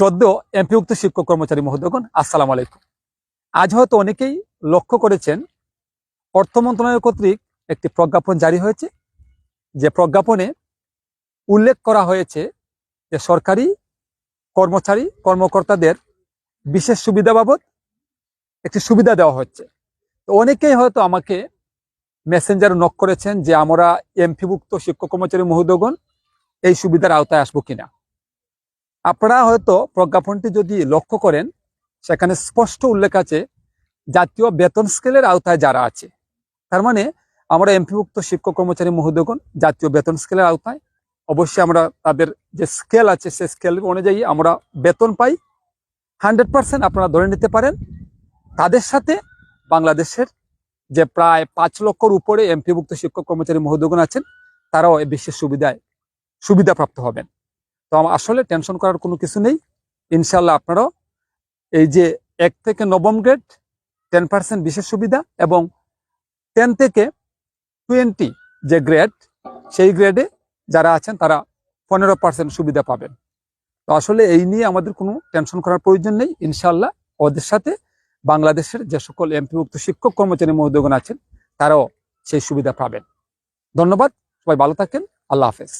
শ্রদ্ধেয় এমপিভুক্ত শিক্ষক কর্মচারী মহোদয়গণ, আসসালাম আলাইকুম। আজ হয়তো অনেকেই লক্ষ্য করেছেন, অর্থ মন্ত্রণালয় কর্তৃক একটি প্রজ্ঞাপন জারি হয়েছে। যে প্রজ্ঞাপনে উল্লেখ করা হয়েছে যে সরকারি কর্মচারী, কর্মকর্তাদের বিশেষ সুবিধা বাবদ একটি সুবিধা দেওয়া হচ্ছে। তো অনেকেই হয়তো আমাকে মেসেঞ্জার নক করেছেন যে আমরা এমপিভুক্ত শিক্ষক কর্মচারী মহোদয়গণ এই সুবিধার আওতায় আসব কিনা। আপনারা হয়তো প্রজ্ঞাপনটি যদি লক্ষ্য করেন, সেখানে স্পষ্ট উল্লেখ আছে জাতীয় বেতন স্কেলের আওতায় যারা আছে। তার মানে আমরা এমপিভুক্ত শিক্ষক কর্মচারী মহোদয়গণ জাতীয় বেতন স্কেলের আওতায়, অবশ্যই আমরা তাদের যে স্কেল আছে, সে স্কেল অনুযায়ী আমরা বেতন পাই। হান্ড্রেড পার্সেন্ট আপনারা ধরে নিতে পারেন। তাদের সাথে বাংলাদেশের যে প্রায় পাঁচ লক্ষর উপরে এমপিভুক্ত শিক্ষক কর্মচারী মহোদয়গণ আছেন, তারাও এই বিশেষ সুবিধায় সুবিধাপ্রাপ্ত হবেন। তো আমার আসলে টেনশন করার কোনো কিছু নেই। ইনশাল্লাহ আপনারাও এই যে এক থেকে নবম গ্রেড টেন পার্সেন্ট বিশেষ সুবিধা এবং টেন থেকে টোয়েন্টি যে গ্রেড সেই গ্রেডে যারা আছেন তারা পনেরো পার্সেন্ট সুবিধা পাবেন। তো আসলে এই নিয়ে আমাদের কোনো টেনশন করার প্রয়োজন নেই। ইনশাল্লাহ ওদের সাথে বাংলাদেশের যে সকল এমপিভুক্ত শিক্ষক কর্মচারী মহোদয়গণ আছেন, তারাও সেই সুবিধা পাবেন। ধন্যবাদ। সবাই ভালো থাকেন। আল্লাহ হাফেজ।